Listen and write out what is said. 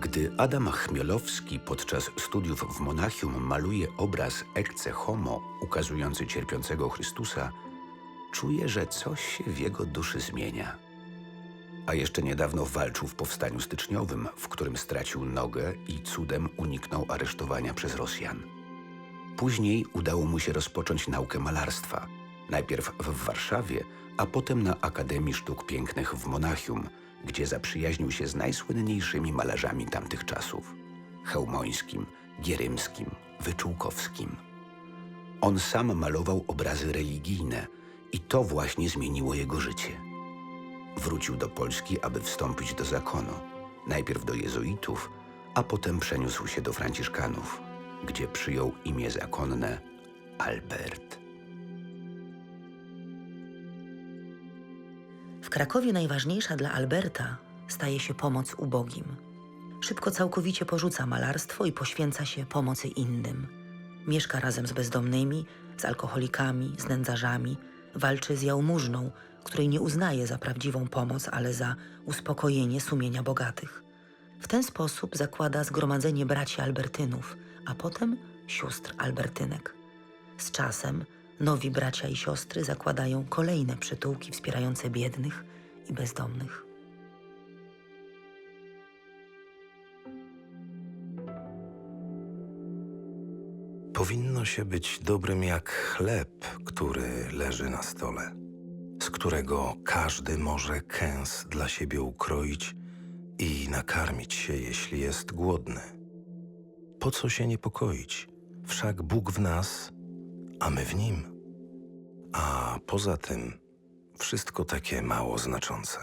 Gdy Adam Chmielowski podczas studiów w Monachium maluje obraz Ecce Homo ukazujący cierpiącego Chrystusa, czuje, że coś się w jego duszy zmienia. A jeszcze niedawno walczył w powstaniu styczniowym, w którym stracił nogę i cudem uniknął aresztowania przez Rosjan. Później udało mu się rozpocząć naukę malarstwa. Najpierw w Warszawie, a potem na Akademii Sztuk Pięknych w Monachium, gdzie zaprzyjaźnił się z najsłynniejszymi malarzami tamtych czasów Chełmońskim, Gierymskim, Wyczółkowskim. On sam malował obrazy religijne i to właśnie zmieniło jego życie. Wrócił do Polski, aby wstąpić do zakonu. Najpierw do jezuitów, a potem przeniósł się do franciszkanów, gdzie przyjął imię zakonne Albert. W Krakowie najważniejsza dla Alberta staje się pomoc ubogim. Szybko całkowicie porzuca malarstwo i poświęca się pomocy innym. Mieszka razem z bezdomnymi, z alkoholikami, z nędzarzami, walczy z jałmużną, której nie uznaje za prawdziwą pomoc, ale za uspokojenie sumienia bogatych. W ten sposób zakłada zgromadzenie braci Albertynów, a potem sióstr Albertynek. Z czasem nowi bracia i siostry zakładają kolejne przytułki wspierające biednych i bezdomnych. Powinno się być dobrym jak chleb, który leży na stole, z którego każdy może kęs dla siebie ukroić i nakarmić się, jeśli jest głodny. Po co się niepokoić? Wszak Bóg w nas, a my w nim. A poza tym wszystko takie mało znaczące.